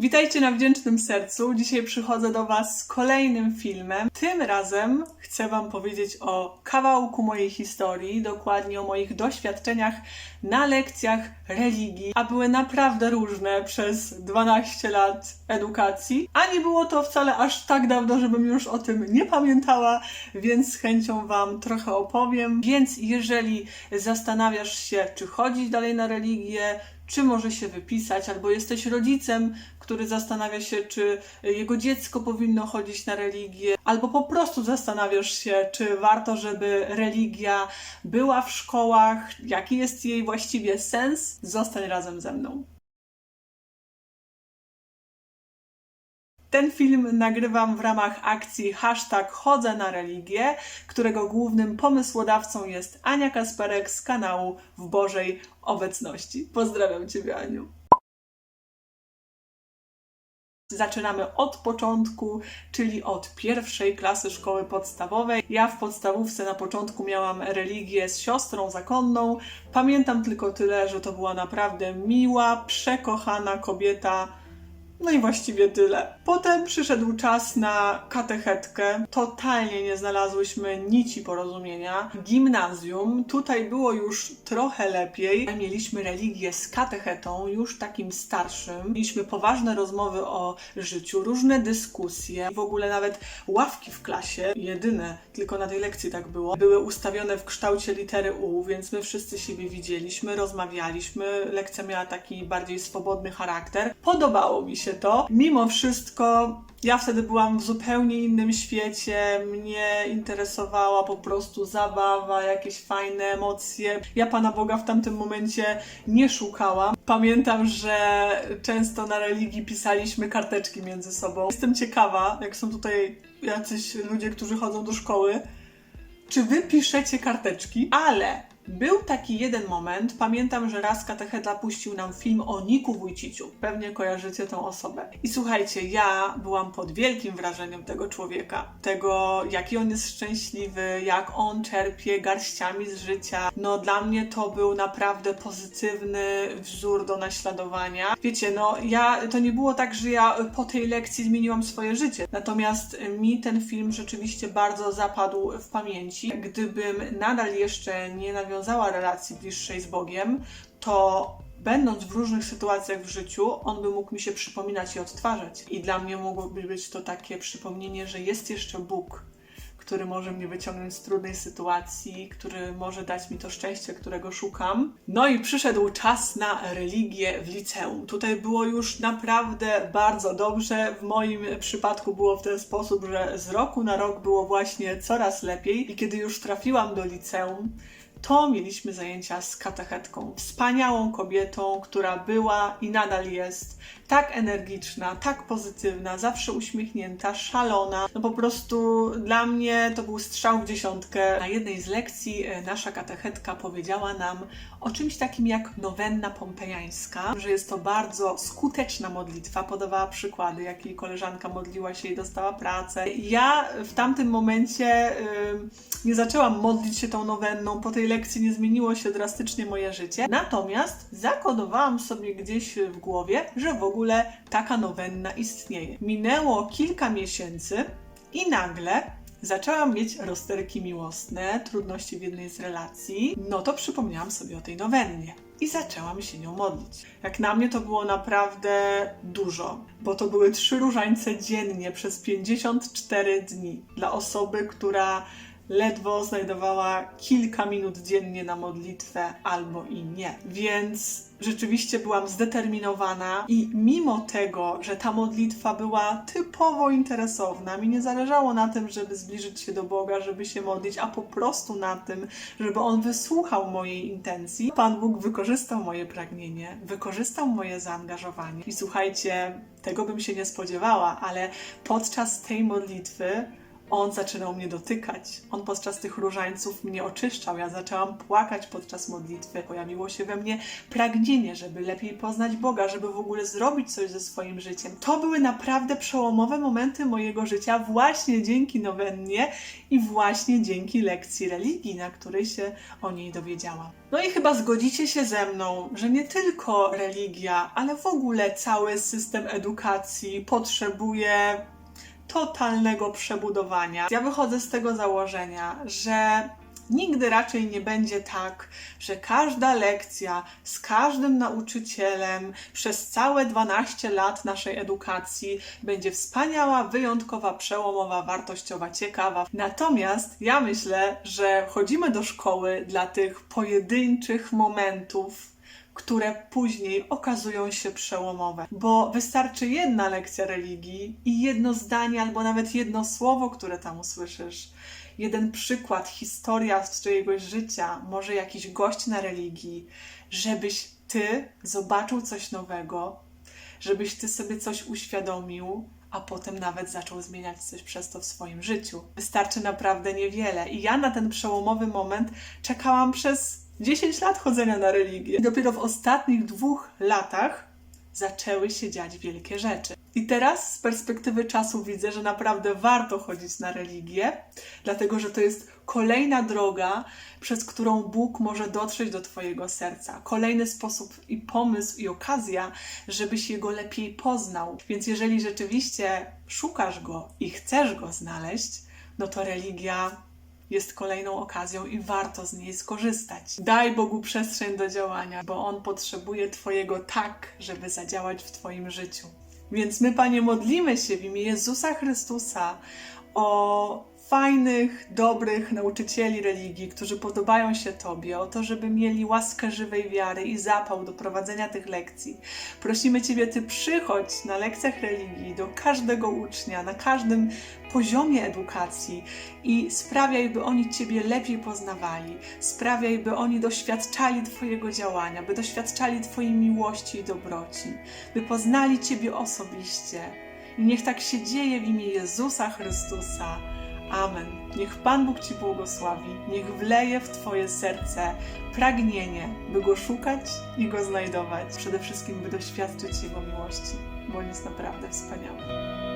Witajcie na Wdzięcznym Sercu. Dzisiaj przychodzę do Was z kolejnym filmem. Tym razem chcę Wam powiedzieć o kawałku mojej historii, dokładnie o moich doświadczeniach na lekcjach religii, a były naprawdę różne przez 12 lat edukacji. A nie było to wcale aż tak dawno, żebym już o tym nie pamiętała, więc z chęcią Wam trochę opowiem. Więc jeżeli zastanawiasz się, czy chodzić dalej na religię, czy może się wypisać, albo jesteś rodzicem, który zastanawia się, czy jego dziecko powinno chodzić na religię, albo po prostu zastanawiasz się, czy warto, żeby religia była w szkołach, jaki jest jej właściwie sens, zostań razem ze mną. Ten film nagrywam w ramach akcji hashtag Chodzę na religię, którego głównym pomysłodawcą jest Ania Kasperek z kanału W Bożej Obecności. Pozdrawiam Ciebie, Aniu. Zaczynamy od początku, czyli od pierwszej klasy szkoły podstawowej. Ja w podstawówce na początku miałam religię z siostrą zakonną. Pamiętam tylko tyle, że to była naprawdę miła, przekochana kobieta. No i właściwie tyle. Potem przyszedł czas na katechetkę. Totalnie nie znalazłyśmy nici porozumienia. Gimnazjum. Tutaj było już trochę lepiej. Mieliśmy religię z katechetą, już takim starszym. Mieliśmy poważne rozmowy o życiu, różne dyskusje. W ogóle nawet ławki w klasie, jedyne, tylko na tej lekcji tak było, były ustawione w kształcie litery U, więc my wszyscy siebie widzieliśmy, rozmawialiśmy. Lekcja miała taki bardziej swobodny charakter. Podobało mi się to. Mimo wszystko ja wtedy byłam w zupełnie innym świecie, mnie interesowała po prostu zabawa, jakieś fajne emocje. Ja Pana Boga w tamtym momencie nie szukałam. Pamiętam, że często na religii pisaliśmy karteczki między sobą. Jestem ciekawa, jak są tutaj jacyś ludzie, którzy chodzą do szkoły, czy wy piszecie karteczki, ale był taki jeden moment, pamiętam, że raz katecheta puścił nam film o Niku Wójciciu. Pewnie kojarzycie tą osobę. I słuchajcie, ja byłam pod wielkim wrażeniem tego człowieka. Tego, jaki on jest szczęśliwy, jak on czerpie garściami z życia. No dla mnie to był naprawdę pozytywny wzór do naśladowania. Wiecie, no ja, to nie było tak, że ja po tej lekcji zmieniłam swoje życie. Natomiast mi ten film rzeczywiście bardzo zapadł w pamięci. Gdybym nadal jeszcze nie nawiązała relacji bliższej z Bogiem, to będąc w różnych sytuacjach w życiu, on by mógł mi się przypominać i odtwarzać. I dla mnie mogłoby być to takie przypomnienie, że jest jeszcze Bóg, który może mnie wyciągnąć z trudnej sytuacji, który może dać mi to szczęście, którego szukam. No i przyszedł czas na religię w liceum. Tutaj było już naprawdę bardzo dobrze. W moim przypadku było w ten sposób, że z roku na rok było właśnie coraz lepiej. I kiedy już trafiłam do liceum, to mieliśmy zajęcia z katechetką. Wspaniałą kobietą, która była i nadal jest tak energiczna, tak pozytywna, zawsze uśmiechnięta, szalona. No po prostu dla mnie to był strzał w dziesiątkę. Na jednej z lekcji e, nasza katechetka powiedziała nam o czymś takim jak nowenna pompejańska, że jest to bardzo skuteczna modlitwa. Podawała przykłady, jak jej koleżanka modliła się i dostała pracę. Ja w tamtym momencie y, nie zaczęłam modlić się tą nowenną. Po tej lekcji nie zmieniło się drastycznie moje życie. Natomiast zakodowałam sobie gdzieś w głowie, że w ogóle taka nowenna istnieje. Minęło kilka miesięcy i nagle zaczęłam mieć rozterki miłosne, trudności w jednej z relacji. No to przypomniałam sobie o tej nowennie. I zaczęłam się nią modlić. Jak na mnie to było naprawdę dużo, bo to były trzy różańce dziennie przez 54 dni dla osoby, która ledwo znajdowała kilka minut dziennie na modlitwę albo i nie. Więc rzeczywiście byłam zdeterminowana i mimo tego, że ta modlitwa była typowo interesowna, mi nie zależało na tym, żeby zbliżyć się do Boga, żeby się modlić, a po prostu na tym, żeby On wysłuchał mojej intencji. Pan Bóg wykorzystał moje pragnienie, wykorzystał moje zaangażowanie. I słuchajcie, tego bym się nie spodziewała, ale podczas tej modlitwy On zaczynał mnie dotykać. On podczas tych różańców mnie oczyszczał. Ja zaczęłam płakać podczas modlitwy. Pojawiło się we mnie pragnienie, żeby lepiej poznać Boga, żeby w ogóle zrobić coś ze swoim życiem. To były naprawdę przełomowe momenty mojego życia, właśnie dzięki nowennie i właśnie dzięki lekcji religii, na której się o niej dowiedziałam. No i chyba zgodzicie się ze mną, że nie tylko religia, ale w ogóle cały system edukacji potrzebuje totalnego przebudowania. Ja wychodzę z tego założenia, że nigdy raczej nie będzie tak, że każda lekcja z każdym nauczycielem przez całe 12 lat naszej edukacji będzie wspaniała, wyjątkowa, przełomowa, wartościowa, ciekawa. Natomiast ja myślę, że chodzimy do szkoły dla tych pojedynczych momentów, które później okazują się przełomowe. Bo wystarczy jedna lekcja religii i jedno zdanie, albo nawet jedno słowo, które tam usłyszysz. Jeden przykład, historia z czyjegoś życia, może jakiś gość na religii, żebyś ty zobaczył coś nowego, żebyś ty sobie coś uświadomił, a potem nawet zaczął zmieniać coś przez to w swoim życiu. Wystarczy naprawdę niewiele. I ja na ten przełomowy moment czekałam przez 10 lat chodzenia na religię. I dopiero w ostatnich dwóch latach zaczęły się dziać wielkie rzeczy. I teraz z perspektywy czasu widzę, że naprawdę warto chodzić na religię, dlatego że to jest kolejna droga, przez którą Bóg może dotrzeć do Twojego serca. Kolejny sposób i pomysł i okazja, żebyś Jego lepiej poznał. Więc jeżeli rzeczywiście szukasz Go i chcesz Go znaleźć, no to religia jest kolejną okazją i warto z niej skorzystać. Daj Bogu przestrzeń do działania, bo On potrzebuje Twojego tak, żeby zadziałać w Twoim życiu. Więc my, Panie, modlimy się w imię Jezusa Chrystusa o fajnych, dobrych nauczycieli religii, którzy podobają się Tobie, o to, żeby mieli łaskę żywej wiary i zapał do prowadzenia tych lekcji. Prosimy Ciebie, Ty przychodź na lekcjach religii do każdego ucznia, na każdym poziomie edukacji i sprawiaj, by oni Ciebie lepiej poznawali. Sprawiaj, by oni doświadczali Twojego działania, by doświadczali Twojej miłości i dobroci, by poznali Ciebie osobiście. I niech tak się dzieje w imię Jezusa Chrystusa. Amen. Niech Pan Bóg Ci błogosławi, niech wleje w Twoje serce pragnienie, by Go szukać i Go znajdować. Przede wszystkim, by doświadczyć Jego miłości, bo On jest naprawdę wspaniały.